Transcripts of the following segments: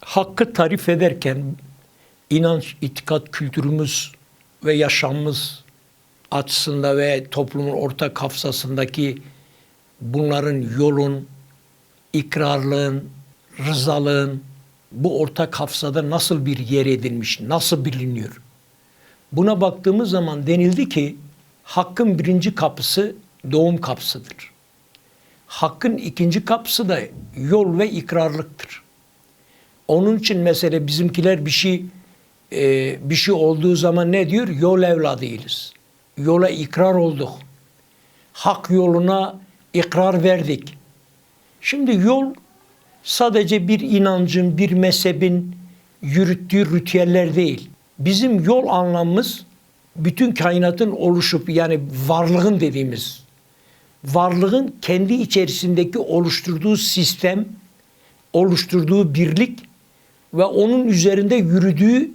hakkı tarif ederken inanç, itikat kültürümüz ve yaşamımız açısında ve toplumun ortak hafızasındaki bunların yolun, ikrarlığın, rızalığın bu ortak hafızada nasıl bir yer edilmiş, nasıl biliniyor? Buna baktığımız zaman denildi ki hakkın birinci kapısı doğum kapısıdır. Hakkın ikinci kapısı da yol ve ikrarlıktır. Onun için mesela bizimkiler bir şey e, bir şey olduğu zaman ne diyor? Yol evladıyız. Yola ikrar olduk. Hak yoluna ikrar verdik. Şimdi yol sadece bir inancın, bir mezhebin yürüttüğü ritüeller değil. Bizim yol anlamımız bütün kainatın oluşup yani varlığın dediğimiz varlığın kendi içerisindeki oluşturduğu sistem, oluşturduğu birlik ve onun üzerinde yürüdüğü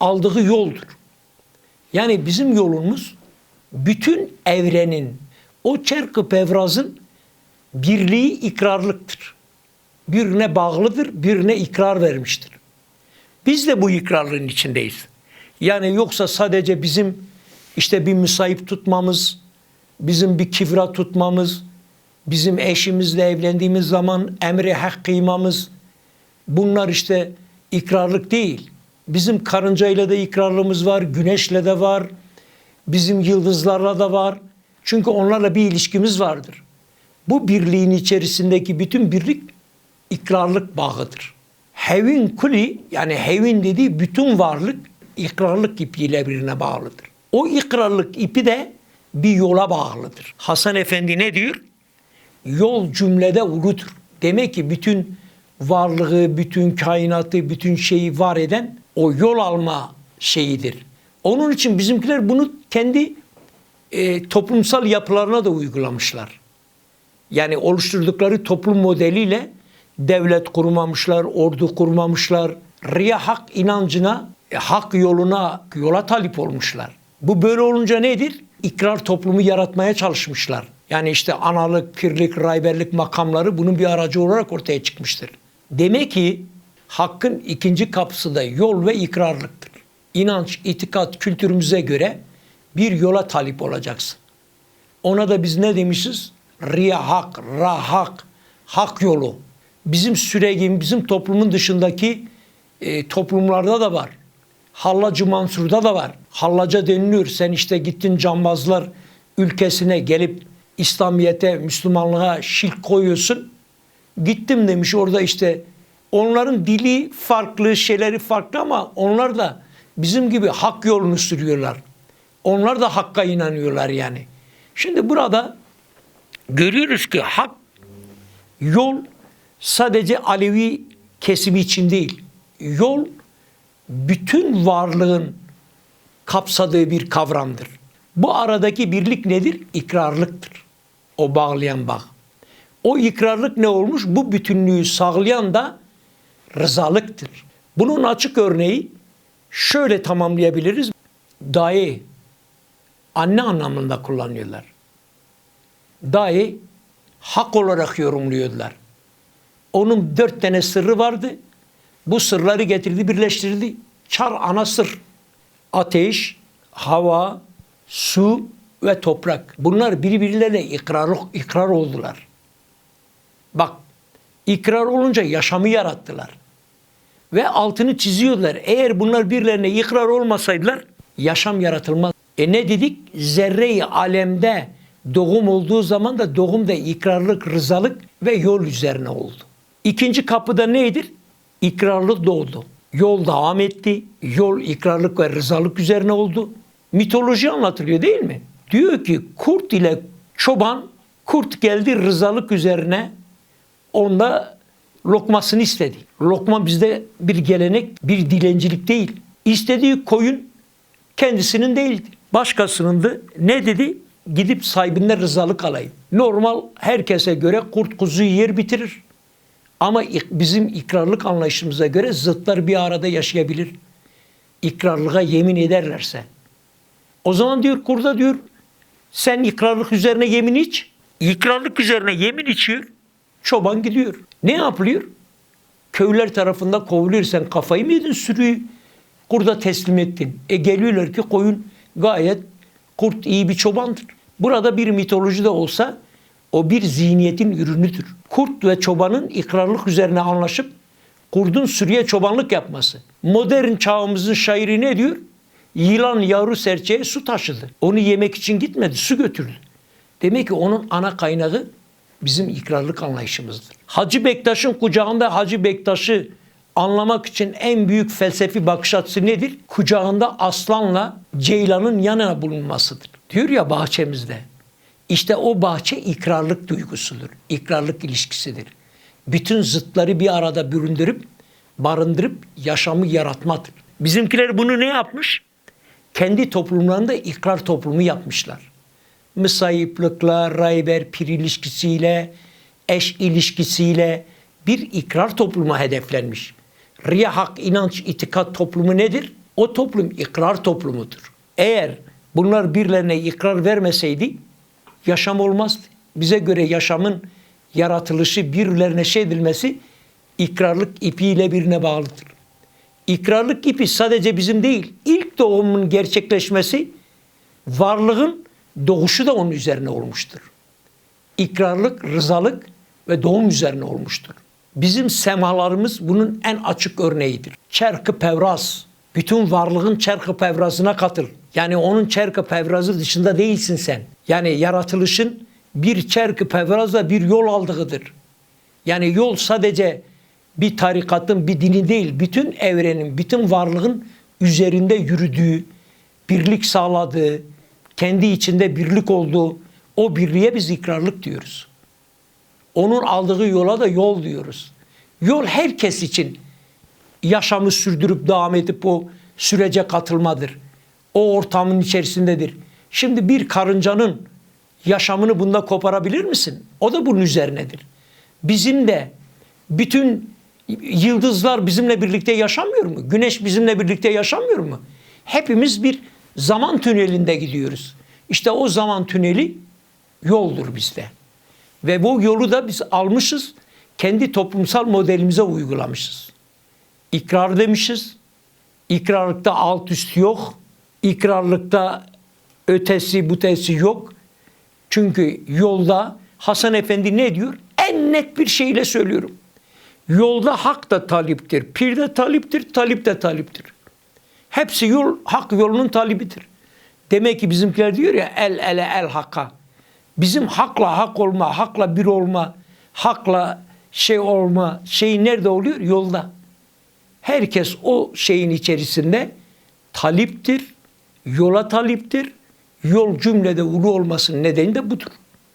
aldığı yoldur. Yani bizim yolumuz bütün evrenin o çerkı pevrazın birliği ikrarlıktır. Birine bağlıdır, birine ikrar vermiştir. Biz de bu ikrarlığın içindeyiz. Yani yoksa sadece bizim işte bir müsait tutmamız, bizim bir kivra tutmamız, bizim eşimizle evlendiğimiz zaman emri hak kıymamız bunlar işte ikrarlık değil. Bizim karıncayla da ikrarlığımız var, güneşle de var, bizim yıldızlarla da var. Çünkü onlarla bir ilişkimiz vardır. Bu birliğin içerisindeki bütün birlik ikrarlık bağıdır. Hevin kuli yani hevin dediği bütün varlık ikrarlık ipiyle birbirine bağlıdır. O ikrarlık ipi de bir yola bağlıdır. Hasan Efendi ne diyor? Yol cümlede uludur. Demek ki bütün varlığı, bütün kainatı, bütün şeyi var eden o yol alma şeyidir. Onun için bizimkiler bunu kendi e, toplumsal yapılarına da uygulamışlar. Yani oluşturdukları toplum modeliyle devlet kurmamışlar, ordu kurmamışlar. Riya hak inancına, e, hak yoluna, yola talip olmuşlar. Bu böyle olunca nedir? İkrar toplumu yaratmaya çalışmışlar. Yani işte analık, pirlik, rayberlik makamları bunun bir aracı olarak ortaya çıkmıştır. Demek ki hakkın ikinci kapısı da yol ve ikrarlıktır. İnanç, itikat, kültürümüze göre bir yola talip olacaksın. Ona da biz ne demişiz? Riya hak, ra hak, hak yolu. Bizim süregin, bizim toplumun dışındaki e, toplumlarda da var. Hallacı Mansur'da da var. Hallaca deniliyor. Sen işte gittin cambazlar ülkesine gelip İslamiyet'e, Müslümanlığa şirk koyuyorsun. Gittim demiş orada işte onların dili farklı, şeyleri farklı ama onlar da bizim gibi hak yolunu sürüyorlar. Onlar da hakka inanıyorlar yani. Şimdi burada görüyoruz ki hak yol sadece Alevi kesimi için değil. Yol bütün varlığın kapsadığı bir kavramdır. Bu aradaki birlik nedir? İkrarlıktır. O bağlayan bağ. O ikrarlık ne olmuş? Bu bütünlüğü sağlayan da rızalıktır. Bunun açık örneği şöyle tamamlayabiliriz. Daye anne anlamında kullanıyorlar. Daye hak olarak yorumluyorlar. Onun dört tane sırrı vardı. Bu sırları getirdi, birleştirdi. Çar ana sır. Ateş, hava, su ve toprak. Bunlar birbirlerine ikrar, ikrar oldular. Bak, ikrar olunca yaşamı yarattılar. Ve altını çiziyorlar. Eğer bunlar birilerine ikrar olmasaydılar yaşam yaratılmaz. E ne dedik? Zerre-i alemde doğum olduğu zaman da doğum da ikrarlık, rızalık ve yol üzerine oldu. İkinci kapıda neydir? İkrarlık doğdu. Yol devam etti. Yol ikrarlık ve rızalık üzerine oldu. Mitoloji anlatılıyor değil mi? Diyor ki kurt ile çoban kurt geldi rızalık üzerine onda lokmasını istedi. Lokma bizde bir gelenek, bir dilencilik değil. İstediği koyun kendisinin değildi. Başkasınındı. Ne dedi? Gidip sahibinden rızalık alayım. Normal herkese göre kurt kuzuyu yer bitirir. Ama bizim ikrarlık anlayışımıza göre zıtlar bir arada yaşayabilir. İkrarlığa yemin ederlerse. O zaman diyor kurda diyor sen ikrarlık üzerine yemin iç. İkrarlık üzerine yemin içiyor. Çoban gidiyor. Ne yapılıyor? Köylüler tarafında kovuluyorsan kafayı mı yedin sürüyü? Kurda teslim ettin. E geliyorlar ki koyun gayet kurt iyi bir çobandır. Burada bir mitoloji de olsa o bir zihniyetin ürünüdür. Kurt ve çobanın ikrarlık üzerine anlaşıp kurdun sürüye çobanlık yapması. Modern çağımızın şairi ne diyor? Yılan yavru serçeye su taşıdı. Onu yemek için gitmedi, su götürdü. Demek ki onun ana kaynağı bizim ikrarlık anlayışımızdır. Hacı Bektaş'ın kucağında Hacı Bektaş'ı anlamak için en büyük felsefi bakış açısı nedir? Kucağında aslanla ceylanın yanına bulunmasıdır. Diyor ya bahçemizde. İşte o bahçe ikrarlık duygusudur. İkrarlık ilişkisidir. Bütün zıtları bir arada büründürüp, barındırıp yaşamı yaratmadır. Bizimkiler bunu ne yapmış? Kendi toplumlarında ikrar toplumu yapmışlar. Mısayiplıkla, rayber pir ilişkisiyle, eş ilişkisiyle bir ikrar toplumu hedeflenmiş. Riya hak inanç itikat toplumu nedir? O toplum ikrar toplumudur. Eğer bunlar birilerine ikrar vermeseydi yaşam olmazdı. Bize göre yaşamın yaratılışı birilerine şey edilmesi ikrarlık ipiyle birine bağlıdır. İkrarlık ipi sadece bizim değil, ilk doğumun gerçekleşmesi varlığın doğuşu da onun üzerine olmuştur. İkrarlık, rızalık ve doğum üzerine olmuştur. Bizim semalarımız bunun en açık örneğidir. Çerkı pevraz, bütün varlığın çerkı pevrazına katıl. Yani onun çerkı pevrazı dışında değilsin sen. Yani yaratılışın bir çerkı pevrazla bir yol aldığıdır. Yani yol sadece bir tarikatın, bir dini değil, bütün evrenin, bütün varlığın üzerinde yürüdüğü, birlik sağladığı, kendi içinde birlik olduğu o birliğe biz ikrarlık diyoruz. Onun aldığı yola da yol diyoruz. Yol herkes için yaşamı sürdürüp devam edip o sürece katılmadır. O ortamın içerisindedir. Şimdi bir karıncanın yaşamını bunda koparabilir misin? O da bunun üzerinedir. Bizim de bütün yıldızlar bizimle birlikte yaşamıyor mu? Güneş bizimle birlikte yaşamıyor mu? Hepimiz bir zaman tünelinde gidiyoruz. İşte o zaman tüneli yoldur bizde. Ve bu yolu da biz almışız, kendi toplumsal modelimize uygulamışız. İkrar demişiz. İkrarlıkta alt üst yok. İkrarlıkta ötesi butesi yok. Çünkü yolda Hasan Efendi ne diyor? En net bir şeyle söylüyorum. Yolda hak da taliptir, pir de taliptir, talip de taliptir. Hepsi yol, hak yolunun talibidir. Demek ki bizimkiler diyor ya el ele el hakka. Bizim hakla hak olma, hakla bir olma, hakla şey olma, şey nerede oluyor? Yolda. Herkes o şeyin içerisinde taliptir, yola taliptir. Yol cümlede ulu olmasının nedeni de budur.